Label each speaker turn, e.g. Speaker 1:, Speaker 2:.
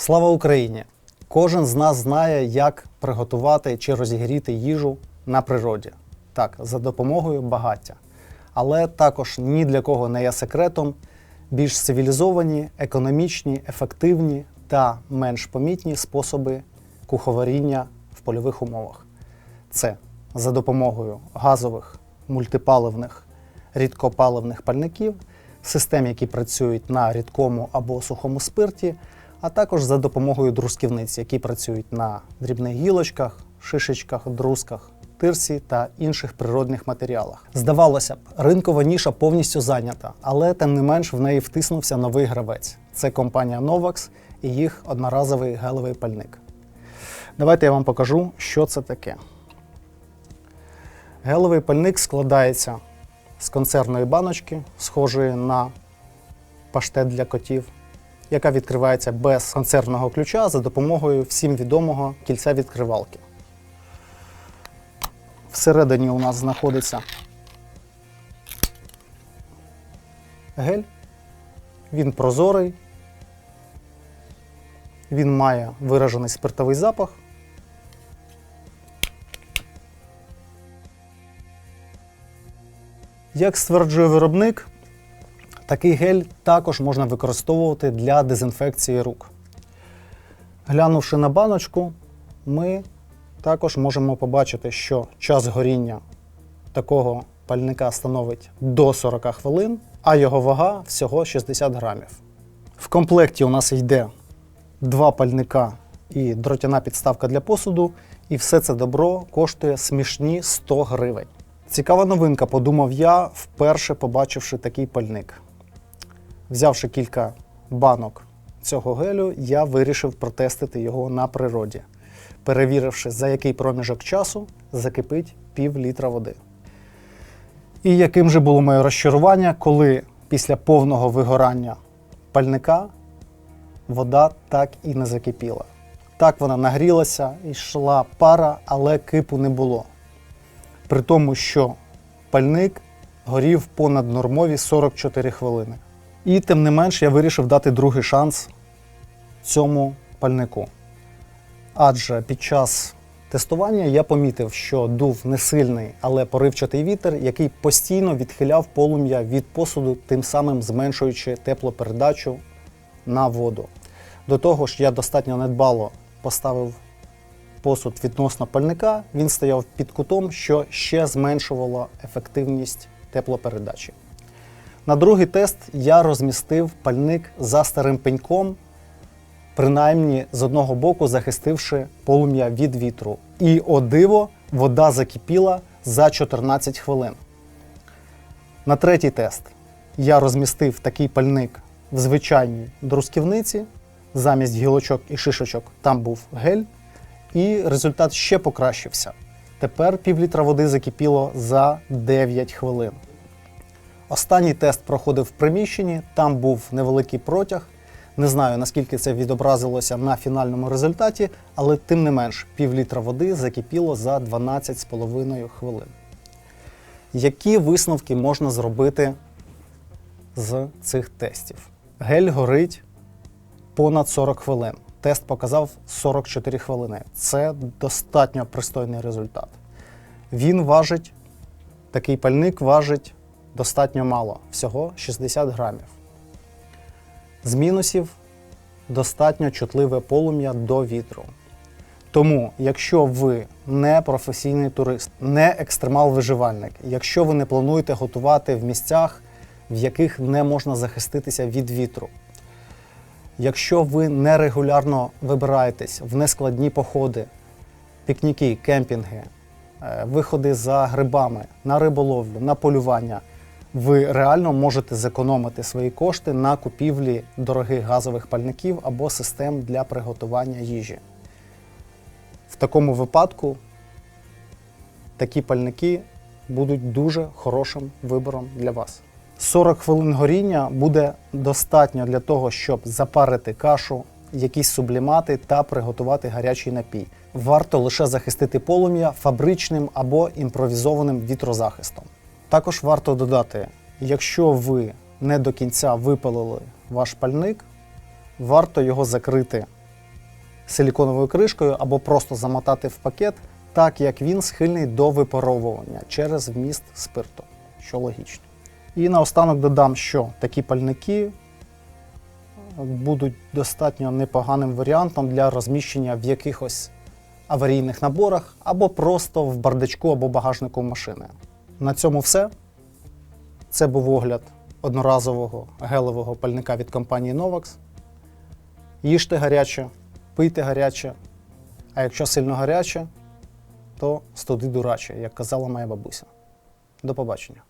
Speaker 1: Слава Україні! Кожен з нас знає, як приготувати чи розігріти їжу на природі. Так, за допомогою багаття. Але також ні для кого не є секретом більш цивілізовані, економічні, ефективні та менш помітні способи куховаріння в польових умовах. Це за допомогою газових, мультипаливних, рідкопаливних пальників, систем, які працюють на рідкому або сухому спирті, а також за допомогою друсківниць, які працюють на дрібних гілочках, шишечках, друзках, тирсі та інших природних матеріалах. Здавалося б, ринкова ніша повністю зайнята, але тим не менш в неї втиснувся новий гравець. Це компанія Novax і їх одноразовий гелевий пальник. Давайте я вам покажу, що це таке. Гелевий пальник складається з консервної баночки, схожої на паштет для котів, яка відкривається без консервного ключа за допомогою всім відомого кільця відкривалки. Всередині у нас знаходиться гель. Він прозорий. Він має виражений спиртовий запах. Як стверджує виробник, такий гель також можна використовувати для дезінфекції рук. Глянувши на баночку, ми також можемо побачити, що час горіння такого пальника становить до 40 хвилин, а його вага всього 60 грамів. В комплекті у нас йде два пальника і дротяна підставка для посуду, і все це добро коштує смішні 100 гривень. Цікава новинка, подумав я, вперше побачивши такий пальник. Взявши кілька банок цього гелю, я вирішив протестити його на природі, перевіривши, за який проміжок часу закипить пів літра води. І яким же було моє розчарування, коли після повного вигорання пальника вода так і не закипіла. Так вона нагрілася, йшла пара, але кипу не було. При тому, що пальник горів понад нормові 44 хвилини. І тим не менш я вирішив дати другий шанс цьому пальнику. Адже під час тестування я помітив, що дув не сильний, але поривчатий вітер, який постійно відхиляв полум'я від посуду, тим самим зменшуючи теплопередачу на воду. До того ж, я достатньо недбало поставив посуд відносно пальника, він стояв під кутом, що ще зменшувало ефективність теплопередачі. На другий тест я розмістив пальник за старим пеньком, принаймні з одного боку захистивши полум'я від вітру. І о диво, вода закипіла за 14 хвилин. На третій тест я розмістив такий пальник в звичайній друсківниці. Замість гілочок і шишочок там був гель, і результат ще покращився. Тепер півлітра води закипіло за 9 хвилин. Останній тест проходив в приміщенні, там був невеликий протяг. Не знаю, наскільки це відобразилося на фінальному результаті, але тим не менш, півлітра води закипіло за 12,5 хвилин. Які висновки можна зробити з цих тестів? Гель горить понад 40 хвилин. Тест показав 44 хвилини. Це достатньо пристойний результат. Він важить, такий пальник важить достатньо мало, всього 60 грамів. З мінусів достатньо чутливе полум'я до вітру. Тому, якщо ви не професійний турист, не екстремал-виживальник, якщо ви не плануєте готувати в місцях, в яких не можна захиститися від вітру, якщо ви нерегулярно вибираєтесь в нескладні походи, пікніки, кемпінги, е, виходи за грибами, на риболовлю, на полювання, ви реально можете зекономити свої кошти на купівлі дорогих газових пальників або систем для приготування їжі. В такому випадку такі пальники будуть дуже хорошим вибором для вас. 40 хвилин горіння буде достатньо для того, щоб запарити кашу, якісь сублімати та приготувати гарячий напій. Варто лише захистити полум'я фабричним або імпровізованим вітрозахистом. Також варто додати, якщо ви не до кінця випалили ваш пальник, варто його закрити силіконовою кришкою або просто замотати в пакет, так як він схильний до випаровування через вміст спирту, що логічно. І наостанок додам, що такі пальники будуть достатньо непоганим варіантом для розміщення в якихось аварійних наборах або просто в бардачку або багажнику машини. На цьому все. Це був огляд одноразового гелевого пальника від компанії Novax. Їжте гаряче, пийте гаряче, а якщо сильно гаряче, то студи дураче, як казала моя бабуся. До побачення.